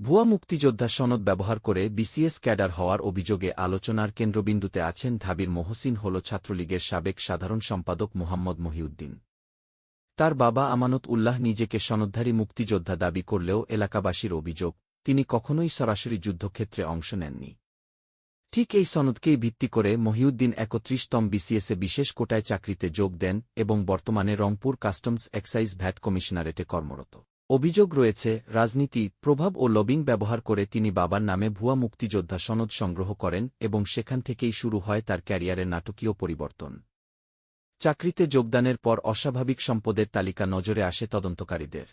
ভুয়া মুক্তিযোদ্ধা সনদ ব্যবহার করে বিসিএস ক্যাডার হওয়ার অভিযোগে আলোচনার কেন্দ্রবিন্দুতে আছেন ঢাবির মহসিন হল ছাত্রলীগের সাবেক সাধারণ সম্পাদক মোহাম্মদ মহিউদ্দিন। তার বাবা আমানত উল্লাহ নিজেকে সনদধারী মুক্তিযোদ্ধা দাবি করলেও এলাকাবাসীর অভিযোগ, তিনি কখনোই সরাসরি যুদ্ধক্ষেত্রে অংশ নেননি। ঠিক এই সনদকেই ভিত্তি করে মহিউদ্দিন একত্রিশতম বিসিএসে বিশেষ কোটায় চাকরিতে যোগ দেন এবং বর্তমানে রংপুর কাস্টমস এক্সাইজ ভ্যাট কমিশনারেটে কর্মরত। অভিযোগ রয়েছে, রাজনীতি, প্রভাব ও লবিং ব্যবহার করে তিনি বাবার নামে ভুয়া মুক্তিযোদ্ধা সনদ সংগ্রহ করেন এবং সেখান থেকেই শুরু হয় তার ক্যারিয়ারের নাটকীয় পরিবর্তন। চাকরিতে যোগদানের পর অস্বাভাবিক সম্পদের তালিকা নজরে আসে তদন্তকারীদের।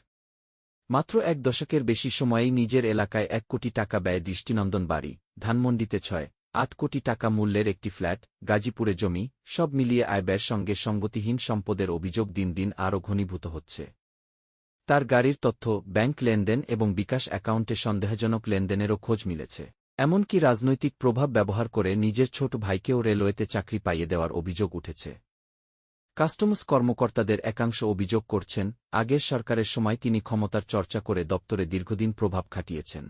মাত্র এক দশকের বেশি সময়েই নিজের এলাকায় এক কোটি টাকা ব্যয় দৃষ্টিনন্দন বাড়ি ধানমন্ডিতে ছয়, আট কোটি টাকা মূল্যের একটি ফ্ল্যাট, গাজীপুরে জমি, সব মিলিয়ে আয় ব্যয়ের সঙ্গে সঙ্গতিহীন সম্পদের অভিযোগ দিন দিন আরও ঘনীভূত হচ্ছে। তার গাড়ির তথ্য, ব্যাংক লেনদেন এবং বিকাশ অ্যাকাউন্টে সন্দেহজনক লেনদেনেরও খোঁজ মিলেছে। এমনকি রাজনৈতিক প্রভাব ব্যবহার করে নিজের ছোট ভাইকেও রেলওয়েতে চাকরি পাইয়ে দেওয়ার অভিযোগ উঠেছে। কাস্টমস কর্মকর্তাদের একাংশ অভিযোগ করছেন, আগের সরকারের সময় তিনি ক্ষমতার চর্চা করে দপ্তরে দীর্ঘদিন প্রভাব খাটিয়েছেন।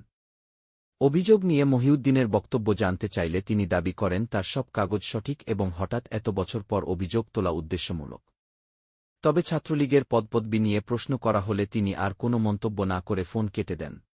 অভিযোগ নিয়ে মহিউদ্দিনের বক্তব্য জানতে চাইলে তিনি দাবি করেন, তার সব কাগজ সঠিক এবং হঠাৎ এত বছর পর অভিযোগ তোলা উদ্দেশ্যমূলক। তবে ছাত্রলীগের পদপদবি নিয়ে প্রশ্ন করা হলে তিনি আর কোনো মন্তব্য না করে ফোন কেটে দেন।